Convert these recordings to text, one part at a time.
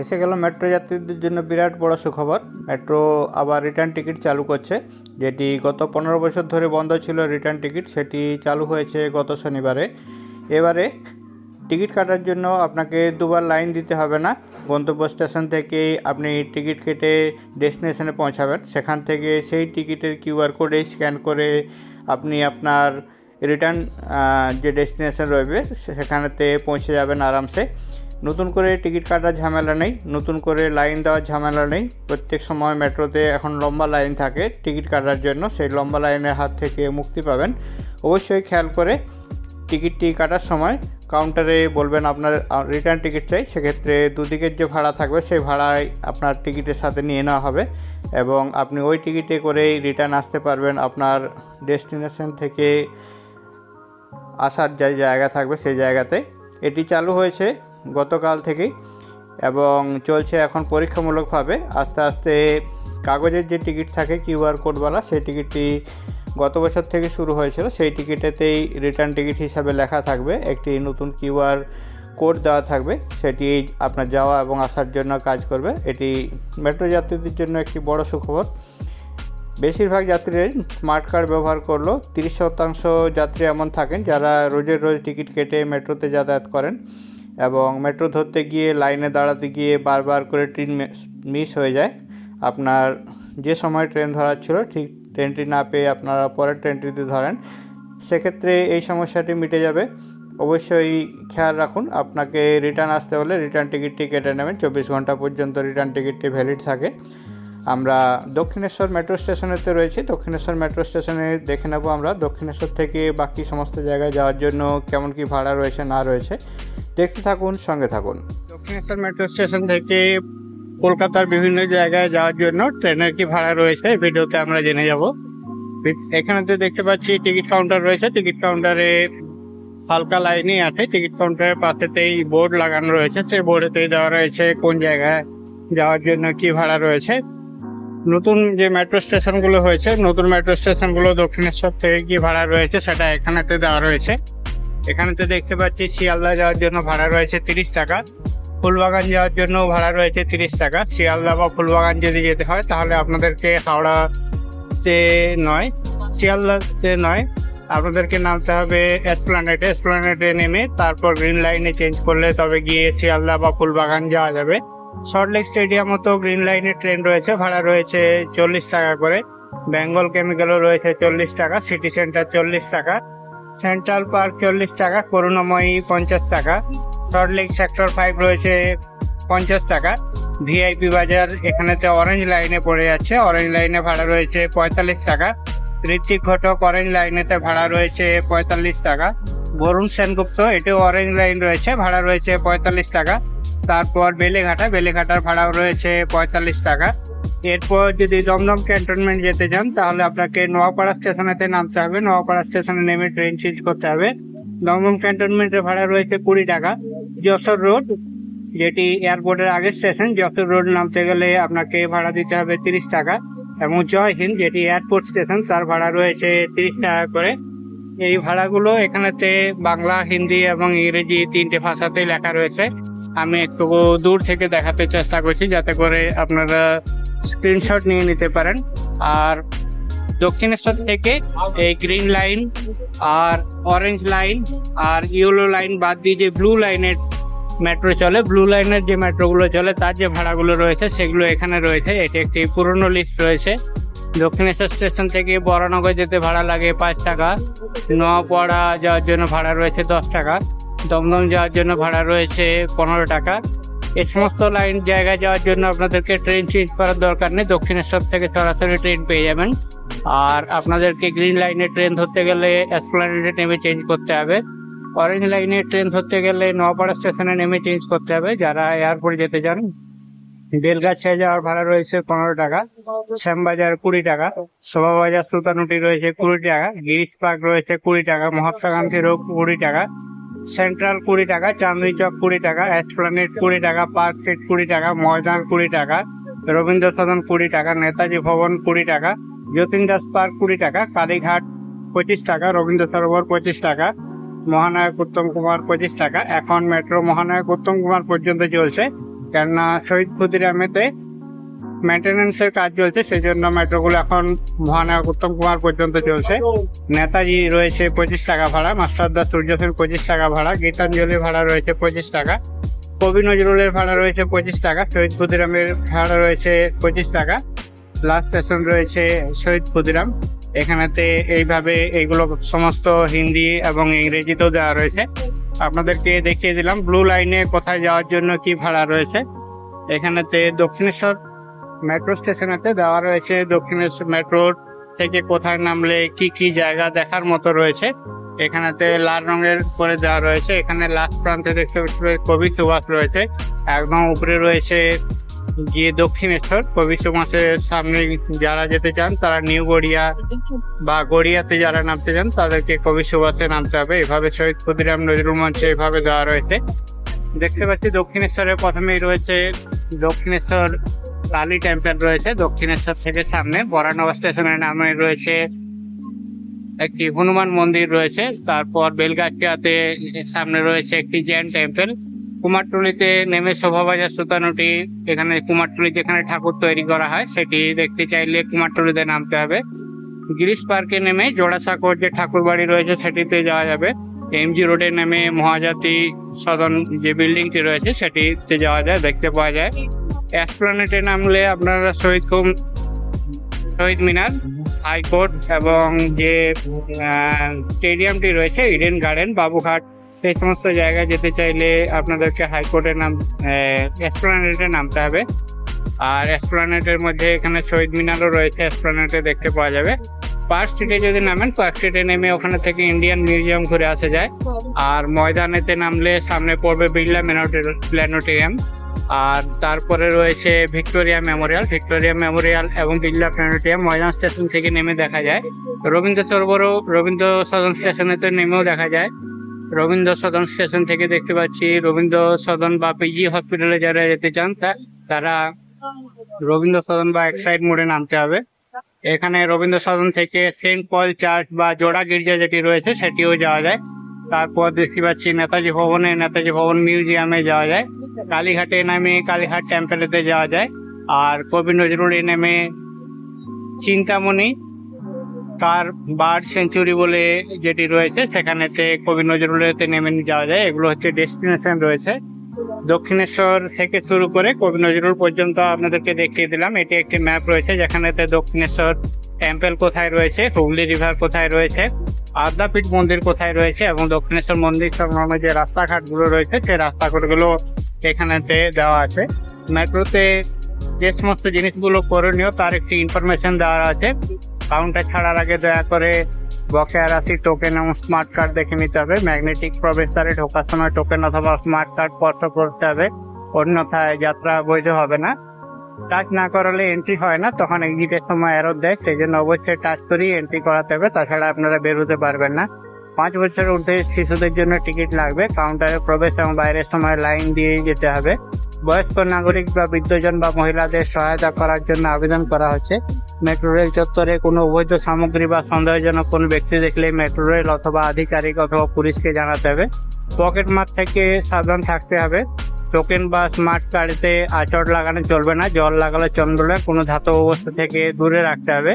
এসে গেল মেট্রো যাত্রীদের জন্য বিরাট বড় সুখবর। মেট্রো আবার রিটার্ন টিকিট চালু করছে। যেটি গত পনেরো বছর ধরে বন্ধ ছিল রিটার্ন টিকিট সেটি চালু হয়েছে গত শনিবারে। এবারে টিকিট কাটার জন্য আপনাকে দুবার লাইন দিতে হবে না। গন্তব্য স্টেশন থেকে আপনি টিকিট কেটে ডেস্টিনেশনে পৌঁছাবেন। সেখান থেকে সেই টিকিটের কিউআর কোডে স্ক্যান করে আপনি আপনার রিটার্ন যে ডেস্টিনেশন রয়েছে, সেখানেতে পৌঁছে যাবেন আরামসে। নতুন করে টিকিট কাটার ঝামেলা নেই, নতুন করে লাইন দেওয়ার ঝামেলা নেই। প্রত্যেক সময় মেট্রোতে এখন লম্বা লাইন থাকে টিকিট কাটার জন্য, সেই লম্বা লাইনের হাত থেকে মুক্তি পাবেন। অবশ্যই খেয়াল করে টিকিটটি কাটার সময় কাউন্টারে বলবেন, আপনার রিটার্ন টিকিট চাই। সেক্ষেত্রে দুদিকের যে ভাড়া থাকবে, সেই ভাড়ায় আপনার টিকিটের সাথে নিয়ে নেওয়া হবে এবং আপনি ওই টিকিটে করেই রিটার্ন আসতে পারবেন। আপনার ডেস্টিনেশন থেকে আসার যে জায়গা থাকবে, সেই জায়গাতে। এটি চালু হয়েছে গতকাল থেকেই এবং চলছে এখন পরীক্ষামূলকভাবে। আস্তে আস্তে কাগজের যে টিকিট থাকে কিউআর কোডওয়ালা, সেই টিকিটটি গত বছর থেকে শুরু হয়েছিল। সেই টিকিটেতেই রিটার্ন টিকিট হিসাবে লেখা থাকবে। একটি নতুন কিউআর কোড দেওয়া থাকবে। সেটি আপনার যাওয়া এবং আসার জন্য কাজ করবে। এটি মেট্রো যাত্রীদের জন্য একটি বড় সুখবর। বেশিরভাগ যাত্রীরাই স্মার্ট কার্ড ব্যবহার করল তিরিশ শতাংশ যাত্রী এমন থাকেন যারা রোজের রোজ টিকিট কেটে মেট্রোতে যাতায়াত করেন। এবং মেট্রো ধরতে গিয়ে লাইনে দাঁড়াতে গিয়ে বারবার করে ট্রেন মিস হয়ে যায়। আপনার যে সময় ট্রেন ধরার ছিল, ঠিক ট্রেনটি না পেয়ে আপনারা পরের ট্রেনটিতে ধরেন। সেক্ষেত্রে এই সমস্যাটি মিটে যাবে। অবশ্যই খেয়াল রাখুন, আপনাকে রিটার্ন আসতে হলে রিটার্ন টিকিটটি কেটে নেবেন। চব্বিশ ঘণ্টা পর্যন্ত রিটার্ন টিকিটটি ভ্যালিড থাকে। আমরা দক্ষিণেশ্বর মেট্রো স্টেশনেতে রয়েছি। দক্ষিণেশ্বর মেট্রো স্টেশনে দেখে নেব আমরা দক্ষিণেশ্বর থেকে বাকি সমস্ত জায়গায় যাওয়ার জন্য কেমন কি ভাড়া রয়েছে, না রয়েছে। দেখতে থাকুন, সঙ্গে থাকুন। দক্ষিণেশ্বর মেট্রো স্টেশন থেকে কলকাতার বিভিন্ন জায়গায় যাওয়ার জন্য ট্রেনের কি ভাড়া রয়েছে। ভিডিওতে আমরা জেনে যাব। এখানে তো দেখতে পাচ্ছি টিকিট কাউন্টার রয়েছে। টিকিট কাউন্টারে হালকা লাইনই আছে। টিকিট কাউন্টারের পাশেতেই বোর্ড লাগানো রয়েছে। সেই বোর্ডেতেই দেওয়া রয়েছে কোন জায়গায় যাওয়ার জন্য কি ভাড়া রয়েছে। নতুন যে মেট্রো স্টেশনগুলো হয়েছে, নতুন মেট্রো স্টেশনগুলো দক্ষিণেশ্বর থেকে কি ভাড়া রয়েছে, সেটা এখানেতে দেওয়া রয়েছে। এখানেতে দেখতে পাচ্ছি শিয়ালদা যাওয়ার জন্য ভাড়া রয়েছে তিরিশ টাকা। ফুলবাগান যাওয়ার জন্য ভাড়া রয়েছে তিরিশ টাকা। শিয়ালদা বা ফুলবাগান যদি যেতে হয়, তাহলে আপনাদেরকে হাওড়াতে নয়, শিয়ালদাতে নয়। আপনাদেরকে নামতে হবে এসপ্লানেটে এসপ্লানেটে নেমে তারপর গ্রিন লাইনে চেঞ্জ করলে তবে গিয়ে শিয়ালদা বা ফুলবাগান যাওয়া যাবে। সল্টলেক স্টেডিয়ামও তো গ্রিন লাইনের ট্রেন রয়েছে, ভাড়া রয়েছে চল্লিশ টাকা করে। বেঙ্গল কেমিক্যালও রয়েছে চল্লিশ টাকা সিটি সেন্টার চল্লিশ টাকা। সেন্ট্রাল পার্ক চল্লিশ টাকা, করুণাময়ী পঞ্চাশ টাকা সল্টলেক সেক্টর ফাইভ রয়েছে পঞ্চাশ টাকা। ভিআইপি বাজার এখানেতে অরেঞ্জ লাইনে পড়ে যাচ্ছে অরেঞ্জ লাইনে ভাড়া রয়েছে পঁয়তাল্লিশ টাকা। ঋত্বিক ঘটক অরেঞ্জ লাইনেতে ভাড়া রয়েছে পঁয়তাল্লিশ টাকা। বরুণ সেনগুপ্ত, এটিও অরেঞ্জ লাইন রয়েছে, ভাড়া রয়েছে পঁয়তাল্লিশ টাকা। তারপর বেলেঘাটা, বেলেঘাটার ভাড়াও রয়েছে পঁয়তাল্লিশ টাকা। এরপর যদি দমদম ক্যান্টনমেন্ট যেতে চান, তাহলে আপনাকে নোয়াপাড়া স্টেশনেতে নামতে হবে। নোয়াপাড়া স্টেশনে নেমে ট্রেন চেঞ্জ করতে হবে। দমদম ক্যান্টনমেন্টের ভাড়া রয়েছে কুড়ি টাকা। যশোর রোড, যেটি এয়ারপোর্টের আগের স্টেশন, যশোর রোড নামতে গেলে আপনাকে ভাড়া দিতে হবে তিরিশ টাকা। এবং জয় হিন্দ, যেটি এয়ারপোর্ট স্টেশন, তার ভাড়া রয়েছে তিরিশ টাকা করে। এই ভাড়াগুলো এখানেতে বাংলা, হিন্দি এবং ইংরেজি তিনটে ভাষাতেই লেখা রয়েছে। আমি একটু দূর থেকে দেখাতে চেষ্টা করছি, যাতে করে আপনারা স্ক্রিনশট নিয়ে নিতে পারেন। আর দক্ষিণেশ্বর থেকে এই গ্রিন লাইন আর অরেঞ্জ লাইন আর ইয়েলো লাইন বাদ দিয়ে যে ব্লু লাইনের মেট্রো চলে ব্লু লাইনের যে মেট্রোগুলো চলে, তার যে ভাড়াগুলো রয়েছে, সেগুলো এখানে রয়েছে। এটি একটি পুরনো লিস্ট রয়েছে। দক্ষিণেশ্বর স্টেশন থেকে বরানগর যেতে ভাড়া লাগে পাঁচ টাকা। নোয়াপাড়া যাওয়ার জন্য ভাড়া রয়েছে দশ টাকা। দমদম যাওয়ার জন্য ভাড়া রয়েছে পনেরো টাকা। এই সমস্ত লাইন জায়গায় যাওয়ার জন্য আপনাদেরকে ট্রেন চেঞ্জ করার দরকার নেই। দক্ষিণেশ্বর থেকে সরাসরি ট্রেন পেয়ে যাবেন। আর আপনাদেরকে গ্রিন লাইনে ট্রেন ধরতে গেলে এসপ্লানেডে নেমে চেঞ্জ করতে হবে। অরেঞ্জ লাইনে ট্রেন ধরতে গেলে নোয়াপাড়া স্টেশনে নেমে চেঞ্জ করতে হবে। যারা এয়ারপোর্ট যেতে চান বেলগাছিয়া যাওয়ার ভাড়া রয়েছে পনেরো টাকা, শ্যামবাজার কুড়ি টাকা, শোভাবাজার সুতানুটি রয়েছে কুড়ি টাকা, গিরিশ পার্ক রয়েছে কুড়ি টাকা, মহাত্মা গান্ধী রোড কুড়ি টাকা সেন্ট্রাল কুড়ি টাকা চাঁদনি চক কুড়ি টাকা এসপ্লানেট কুড়ি টাকা পার্ক স্ট্রিট কুড়ি টাকা ময়দান কুড়ি টাকা রবীন্দ্র সদন কুড়ি টাকা নেতাজি ভবন কুড়ি টাকা যতীন দাস পার্ক কুড়ি টাকা কালীঘাট পঁচিশ টাকা রবীন্দ্র সরোবর পঁচিশ টাকা মহানায়ক উত্তম কুমার পঁচিশ টাকা। এখন মেট্রো মহানায়ক উত্তম কুমার পর্যন্ত চলছে। কেননা শহীদ ক্ষুদিরামেতে মেনটেন্যান্সের কাজ চলছে সেই জন্য মেট্রোগুলো এখন মহানায়ক উত্তম কুমার পর্যন্ত চলছে। নেতাজি রয়েছে পঁচিশ টাকা ভাড়া, মাস্টারদা সূর্য সেন পঁচিশ টাকা ভাড়া, গীতাঞ্জলি ভাড়া রয়েছে পঁচিশ টাকা, কবি নজরুলের ভাড়া রয়েছে পঁচিশ টাকা, শহীদ ক্ষুদিরামের ভাড়া রয়েছে পঁচিশ টাকা লাস্ট স্টেশন রয়েছে শহীদ ক্ষুদিরাম। এখানেতে এইভাবে এইগুলো সমস্ত হিন্দি এবং ইংরেজিতেও দেওয়া রয়েছে। আপনাদেরকে দেখিয়ে দিলাম, ব্লু লাইনে কোথায় যাওয়ার জন্য কি ভাড়া রয়েছে। এখানেতে দক্ষিণেশ্বর মেট্রো স্টেশনেতে দেওয়া রয়েছে দক্ষিণেশ্বর মেট্রোর থেকে কোথায় নামলে কি কি জায়গা দেখার মতো রয়েছে। এখানেতে লাল রঙের করে দেওয়া রয়েছে। এখানে লাস্ট প্রান্তে দেখতে পাচ্ছি কবি সুভাষ রয়েছে। একদম উপরে রয়েছে গিয়ে দক্ষিণেশ্বর। কবি সুভাষের সামনে যারা যেতে চান, তারা নিউ গড়িয়া বা গড়িয়াতে যারা নামতে চান, তাদেরকে কবি সুভাষে নামতে হবে। এভাবে শহীদ ক্ষুদিরাম নজরুল মঞ্চে এভাবে দেওয়া রয়েছে। দেখতে পাচ্ছি দক্ষিণেশ্বরের প্রথমেই রয়েছে দক্ষিণেশ্বর কালী টেম্পল রয়েছে, দক্ষিণেশ্বর থেকে সামনে। বরানগর স্টেশনের নামে রয়েছে একটি হনুমান মন্দির রয়েছে। তারপর বেলগাছিয়াতে সামনে রয়েছে একটি জৈন টেম্পল কুমারটুলিতে নেমে শোভাবাজার সুতানুটি, এখানে কুমারটুলি যেখানে ঠাকুর তৈরি করা হয়। সেটি দেখতে চাইলে কুমারটুলিতে নামতে হবে। গিরিশ পার্কে নেমে জোড়াসাঁকোর যে ঠাকুর বাড়ি রয়েছে, সেটিতে যাওয়া যাবে। এমজি রোডে নেমে মহাজাতি সদন যে বিল্ডিংটি রয়েছে, সেটিতে যাওয়া যায়, দেখতে পাওয়া যায়। এসপ্লানেটে নামলে আপনারা শহীদ কুম শহীদ মিনার হাইকোর্ট এবং যে স্টেডিয়ামটি রয়েছে ইডেন গার্ডেন বাবুঘাট, সেই সমস্ত জায়গায় যেতে চাইলে আপনাদেরকে হাইকোর্টের নাম এসপ্লানেটে নামতে হবে। আর এসপ্লানেটের মধ্যে এখানে শহীদ মিনারও রয়েছে এসপ্লানেটে দেখতে পাওয়া যাবে। পার্ক স্ট্রিটে যদি নামেন পার্ক স্ট্রিটে নেমে ওখানে থেকে ইন্ডিয়ান মিউজিয়াম ঘুরে আসা যায়। আর ময়দানেতে নামলে সামনে পড়বে বিড়লা প্ল্যানেটোরিয়াম আর তারপরে রয়েছে ভিক্টোরিয়া মেমোরিয়াল। ভিক্টোরিয়া মেমোরিয়াল এবং বিড়লা প্ল্যানেটোরিয়াম ময়দান স্টেশন থেকে নেমে দেখা যায়। রবীন্দ্র সরোবরও রবীন্দ্র সদন স্টেশনেতে নেমেও দেখা যায়। রবীন্দ্র সদন স্টেশন থেকে দেখতে পাচ্ছি রবীন্দ্র সদন বা পিজি হসপিটালে যারা যেতে চান, তা- তারা রবীন্দ্র সদন বা এক সাইড মোড়ে নামতে হবে। এখানে রবীন্দ্র সদন থেকে সেন্ট পল চার্চ বা জোড়া গির্জা যেটি রয়েছে, সেটিও যাওয়া যায়। তারপর দেখতে পাচ্ছি নেতাজি ভবনে নেতাজি ভবন মিউজিয়ামে যাওয়া যায়। কালীঘাটে নামে কালীঘাট টেম্পলেতে যাওয়া যায়। আর কবি নজরুলে নামে চিন্তামণি, তার বার্ড সেঞ্চুরি বলে যেটি রয়েছে, সেখানেতে কবি নজরুলেতে নেমে যাওয়া যায়। এগুলো হচ্ছে ডেস্টিনেশন রয়েছে। দক্ষিণেশ্বর থেকে শুরু করে কবি নজরুল পর্যন্ত আপনাদেরকে দেখিয়ে দিলাম। এটি একটি ম্যাপ রয়েছে, যেখানেতে দক্ষিণেশ্বর টেম্পেল কোথায় রয়েছে, হুগলি রিভার কোথায় রয়েছে, আদ্যাপীঠ মন্দির কোথায় রয়েছে এবং দক্ষিণেশ্বর মন্দির সংলগ্ন যে রাস্তাঘাটগুলো রয়েছে, সেই রাস্তাঘাটগুলো এখানেতে দেওয়া আছে। মেট্রোতে যে সমস্ত জিনিসগুলো করণীয়, তার একটি ইনফরমেশন দেওয়া আছে। কাউন্টার ছাড়ার আগে দয়া করে বকেয়া রাশি টোকেন এবং স্মার্ট কার্ড দেখে নিতে হবে। ম্যাগনেটিক প্রবেশদ্বারে ঢোকার সময় টোকেন অথবা স্মার্ট কার্ড স্পর্শ করতে হবে। অন্যথায় যাত্রা বৈধ হবে না। টাচ না করালে এন্ট্রি হয় না, তখন এক্সিটের সময় এরর দেয়। সেই জন্য অবশ্যই টাচ করেই এন্ট্রি করাতে হবে। তাছাড়া আপনারা বেরোতে পারবেন না। পাঁচ বছরের ঊর্ধ্বে শিশুদের জন্য টিকিট লাগবে, কাউন্টারে প্রবেশ এবং বাইরের সময় লাইন দিয়ে যেতে হবে। বয়স্ক নাগরিক বা বৃদ্ধজন বা মহিলাদের সহায়তা করার জন্য আবেদন করা হচ্ছে। মেট্রো রেল চত্বরে কোনো অবৈধ সামগ্রী বা সন্দেহজনক কোনো ব্যক্তি দেখলে মেট্রো রেল অথবা আধিকারিক অথবা পুলিশকে জানাতে হবে। পকেট মার থেকে সাবধান থাকতে হবে। টোকেন বা স্মার্ট কার্ডেতে আচর লাগানো চলবে না, জল লাগালে চন্দ্রলে কোনো ধাতব অবস্থা থেকে দূরে রাখতে হবে।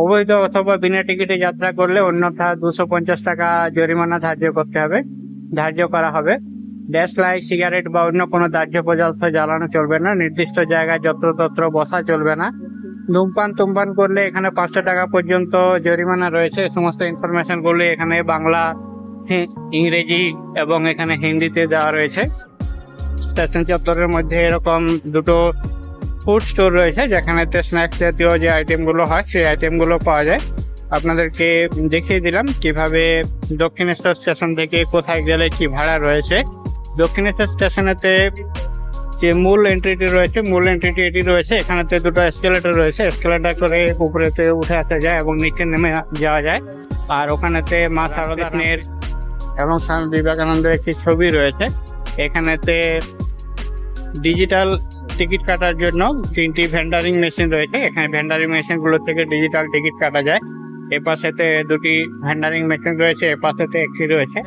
অবৈধ অথবা বিনা টিকিটে যাত্রা করলে অন্যথা দুশো পঞ্চাশ টাকা জরিমানা ধার্য করতে হবে, ধার্য করা হবে। ড্যাশ লাইট সিগারেট বা অন্য কোনো দাহ্য পদার্থ জ্বালানো চলবে না, নির্দিষ্ট জায়গায় যত্রতত্র বসা চলবে না। ধূমপান, তুমপান করলে এখানে পাঁচশো টাকা পর্যন্ত জরিমানা রয়েছে। সমস্ত ইনফরমেশন গুলি এখানে বাংলা ইংরেজি এবং এখানে হিন্দিতে দেওয়া রয়েছে। স্টেশন চত্বরের মধ্যে এরকম দুটো ফুড স্টোর রয়েছে যেখানেতে স্ন্যাক্স জাতীয় যে আইটেমগুলো হয় সেই আইটেমগুলো পাওয়া যায়। আপনাদেরকে দেখিয়ে দিলাম কীভাবে দক্ষিণেশ্বর স্টেশন থেকে কোথায় গেলে কি ভাড়া রয়েছে। দক্ষিণেশ্বর স্টেশনেতে যে মূল এন্ট্রিটি রয়েছে মূল এন্ট্রিটি এটি রয়েছে এখানেতে দুটো এসকেলেটর রয়েছে। এসকেলেটর করে উপরেতে উঠে আসা যায় এবং নিচে নেমে যাওয়া যায়। আর ওখানেতে মা শারদানের এবং স্বামী বিবেকানন্দের একটি ছবি রয়েছে। এখানেতে ডিজিটাল টিকিট কাটার জন্য তিনটি ভেন্ডারিং মেশিন রয়েছে। এখানে ভেন্ডারিং মেশিনগুলো থেকে ডিজিটাল টিকিট কাটা যায়। এ পাশেতে দুটি ভেন্ডারিং মেশিন রয়েছে, এ পাশেতে একটি রয়েছে।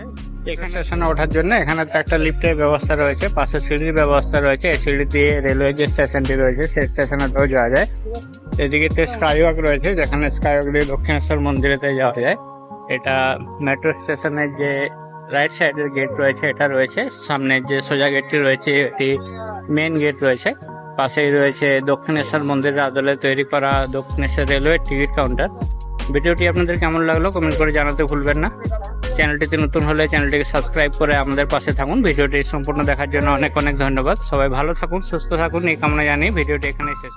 এখানে স্টেশনে ওঠার জন্য এখানে তো একটা লিফটের ব্যবস্থা রয়েছে, পাশে সিঁড়ির ব্যবস্থা রয়েছে। এই সিঁড়ি দিয়ে রেলওয়ে যে স্টেশনটি রয়েছে, সেই স্টেশনেতেও যাওয়া যায়। এদিকে তো স্কাইওয়াক রয়েছে, যেখানে স্কাইওয়াক দিয়ে দক্ষিণেশ্বর মন্দিরেতে যাওয়া যায়। এটা মেট্রো স্টেশনের যে রাইট সাইডের গেট রয়েছে, এটা রয়েছে। সামনে যে সোজা গেটটি রয়েছে, এটি মেন গেট রয়েছে। পাশেই রয়েছে দক্ষিণেশ্বর মন্দিরের আদলে তৈরি করা দক্ষিণেশ্বর রেলওয়ে টিকিট কাউন্টার ভিডিওটি আপনাদের কেমন লাগল কমেন্ট করে জানাতে ভুলবেন না। চ্যানেলটিতে নতুন হলে চ্যানেলটিকে সাবস্ক্রাইব করে আমাদের পাশে থাকুন। ভিডিওটি সম্পূর্ণ দেখার জন্য অনেক অনেক ধন্যবাদ। সবাই ভালো থাকুন, সুস্থ থাকুন। এই কামনা জানিয়ে ভিডিওটি এখানে শেষ।